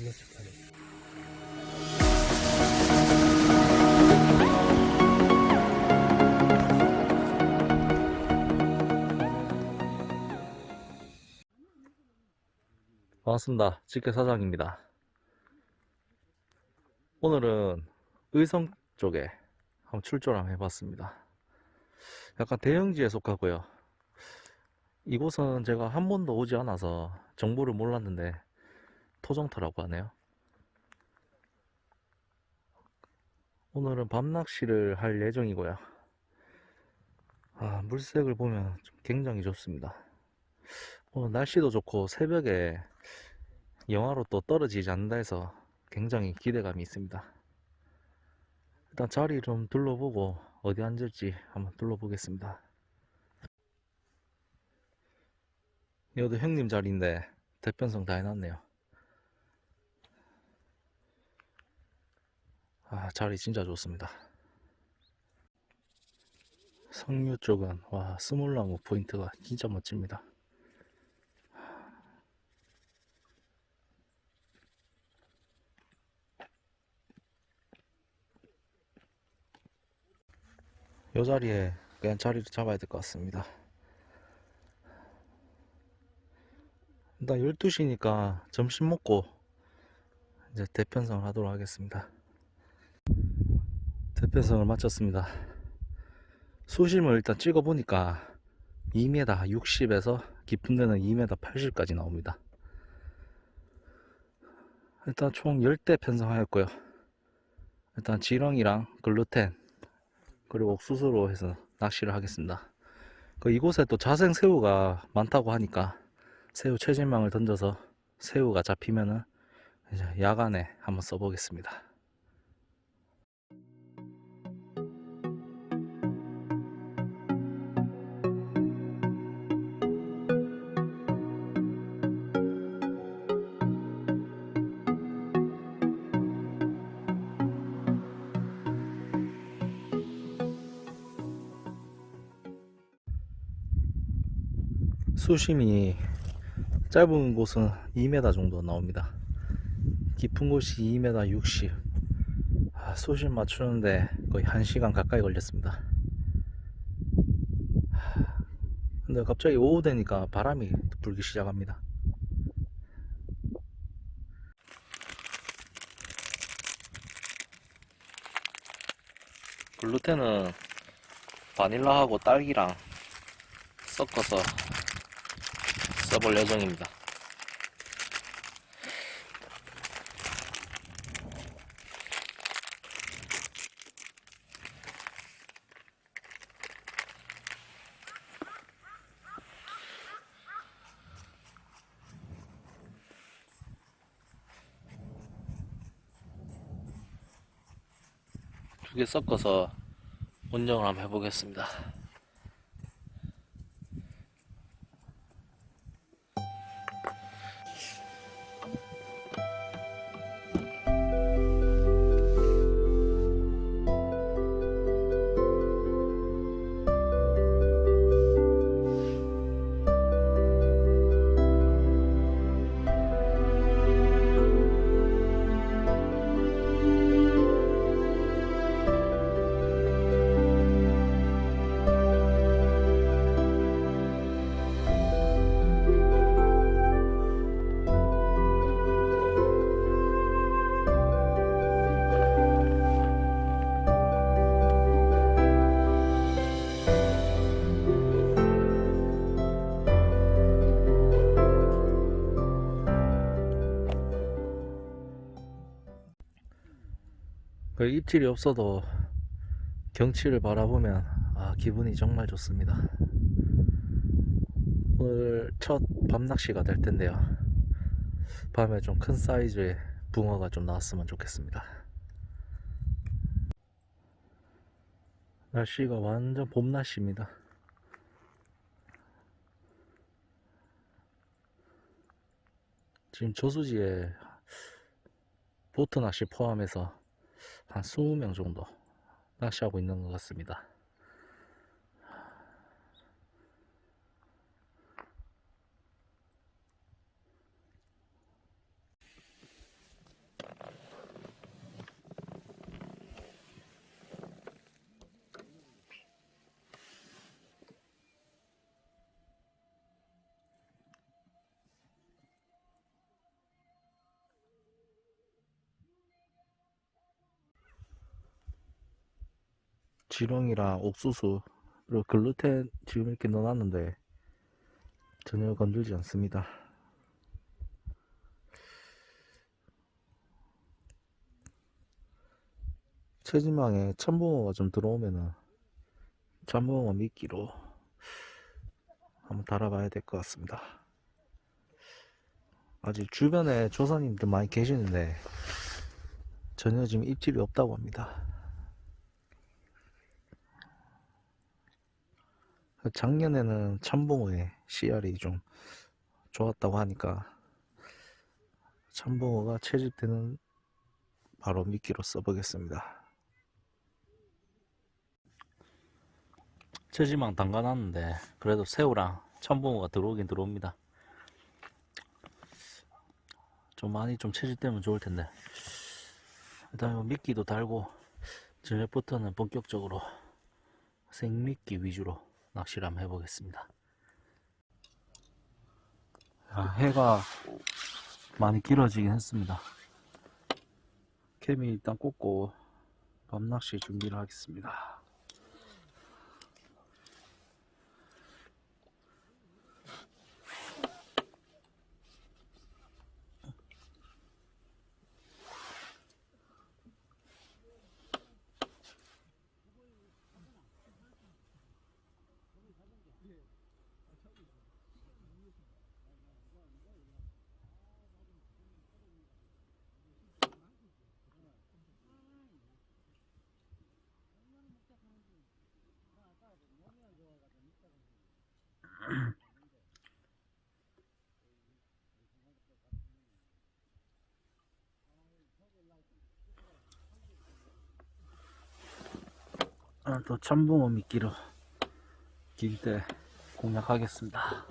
클러치 팔이. 반갑습니다. 직계 사장입니다. 오늘은 의성 쪽에 한번 출조를 한번 해봤습니다. 약간 대형지에 속하고요. 이곳은 제가 한 번도 오지 않아서 정보를 몰랐는데 토종터라고 하네요. 오늘은 밤낚시를 할 예정이고요. 아, 물색을 보면 좀 굉장히 좋습니다. 오늘 날씨도 좋고 새벽에 영하로 또 떨어지지 않는다 해서 굉장히 기대감이 있습니다. 일단 자리 좀 둘러보고 어디 앉을지 한번 둘러보겠습니다. 여기도 형님 자리인데 대편성 다 해놨네요. 아, 자리 진짜 좋습니다. 성류 쪽은 와 스몰나무 포인트가 진짜 멋집니다. 요 자리에 그냥 자리를 잡아야 될 것 같습니다. 일단 12시니까 점심 먹고 이제 대편성을 하도록 하겠습니다. 대편성을 마쳤습니다. 수심을 일단 찍어 보니까 2m 60에서 깊은 데는 2m 80까지 나옵니다. 일단 총 10대 편성하였고요. 일단 지렁이랑 글루텐 그리고 옥수수로 해서 낚시를 하겠습니다. 그 이곳에 또 자생 새우가 많다고 하니까 새우 체질망을 던져서 새우가 잡히면은 야간에 한번 써보겠습니다. 수심이 짧은 곳은 2m 정도 나옵니다. 깊은 곳이 2m 60. 아, 수심 맞추는데 거의 1시간 가까이 걸렸습니다. 하, 근데 갑자기 오후 되니까 바람이 불기 시작합니다. 글루텐은 바닐라하고 딸기랑 섞어서 써볼 예정입니다. 두 개 섞어서 운영을 한번 해보겠습니다. 그 입질이 없어도 경치를 바라보면 아, 기분이 정말 좋습니다. 오늘 첫 밤낚시가 될 텐데요. 밤에 좀 큰 사이즈의 붕어가 좀 나왔으면 좋겠습니다. 날씨가 완전 봄 날씨입니다. 지금 저수지에 보트 낚시 포함해서 한 20명 정도 낚시하고 있는 것 같습니다. 지렁이랑 옥수수 그리고 글루텐 지금 이렇게 넣어놨는데 전혀 건들지 않습니다. 체지방에 참붕어가 좀 들어오면은 참붕어 미끼로 한번 달아봐야 될 것 같습니다. 아직 주변에 조사님들 많이 계시는데 전혀 지금 입질이 없다고 합니다. 작년에는 참붕어의 씨알이 좀 좋았다고 하니까 참붕어가 채집되는 바로 미끼로 써보겠습니다. 채지망 담가놨는데 그래도 새우랑 참붕어가 들어오긴 들어옵니다. 좀 많이 좀 채집되면 좋을 텐데 일단 요 미끼도 달고 저녁부터는 본격적으로 생미끼 위주로 낚시를 한번 해보겠습니다. 야, 해가 많이 길어지긴 했습니다. 캠이 일단 꽂고 밤낚시 준비를 하겠습니다. 아, 또 참붕어 미끼로 길때 공략하겠습니다.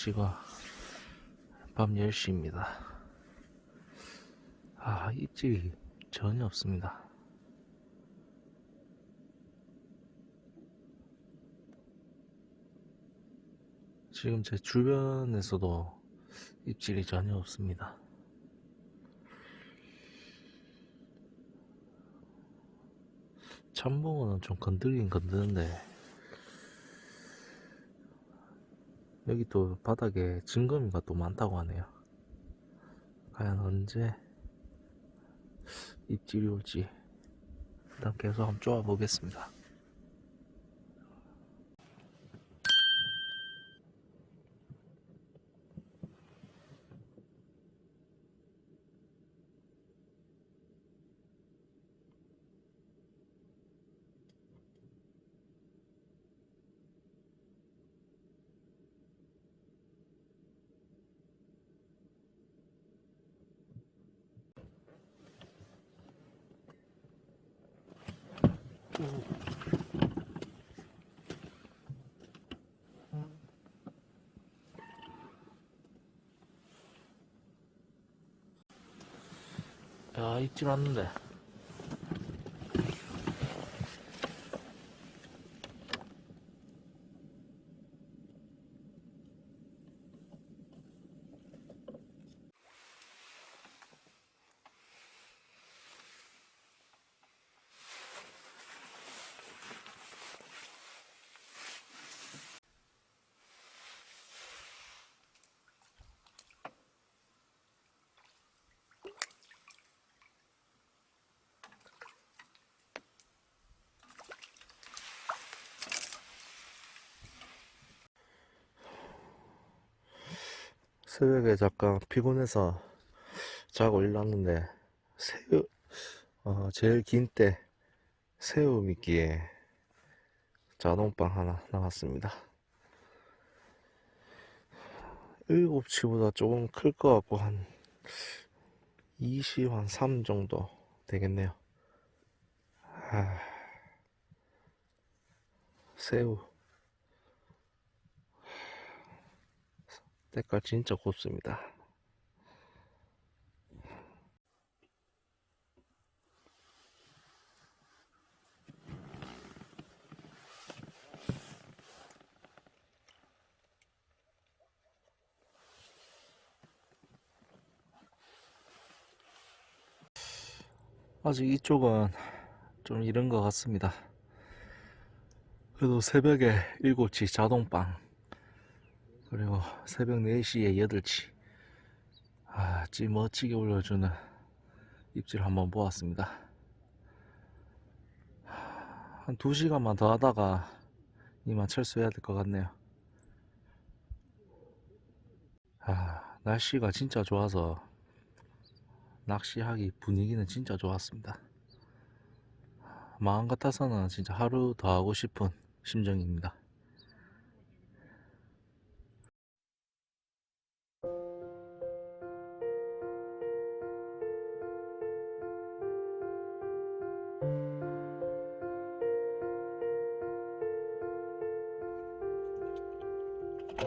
시각 밤 10시입니다. 아, 입질이 전혀 없습니다. 지금 제 주변에서도 입질이 전혀 없습니다. 참붕어는 좀 건들긴 건드는데 여기 또 바닥에 증거미가 또 많다고 하네요. 과연 언제 입질이 올지 일단 계속 한번 쪼아 보겠습니다. 야 입질 왔는데 새벽에 잠깐 피곤해서 자고 일어났는데 새우 어, 제일 긴 때 새우 미끼에 자동빵 하나 나왔습니다. 7치보다 조금 클 것 같고 한 20, 한 3 정도 되겠네요. 아, 새우 때깔 진짜 곱습니다. 아직 이쪽은 좀 이른 것 같습니다. 그래도 새벽에 7치 자동빵 그리고 새벽 4시에 8치 아, 찌 멋지게 올려주는 입질 한번 보았습니다. 한 2시간만 더 하다가 이만 철수해야 될 것 같네요. 아, 날씨가 진짜 좋아서 낚시하기 분위기는 진짜 좋았습니다. 마음 같아서는 진짜 하루 더 하고 싶은 심정입니다.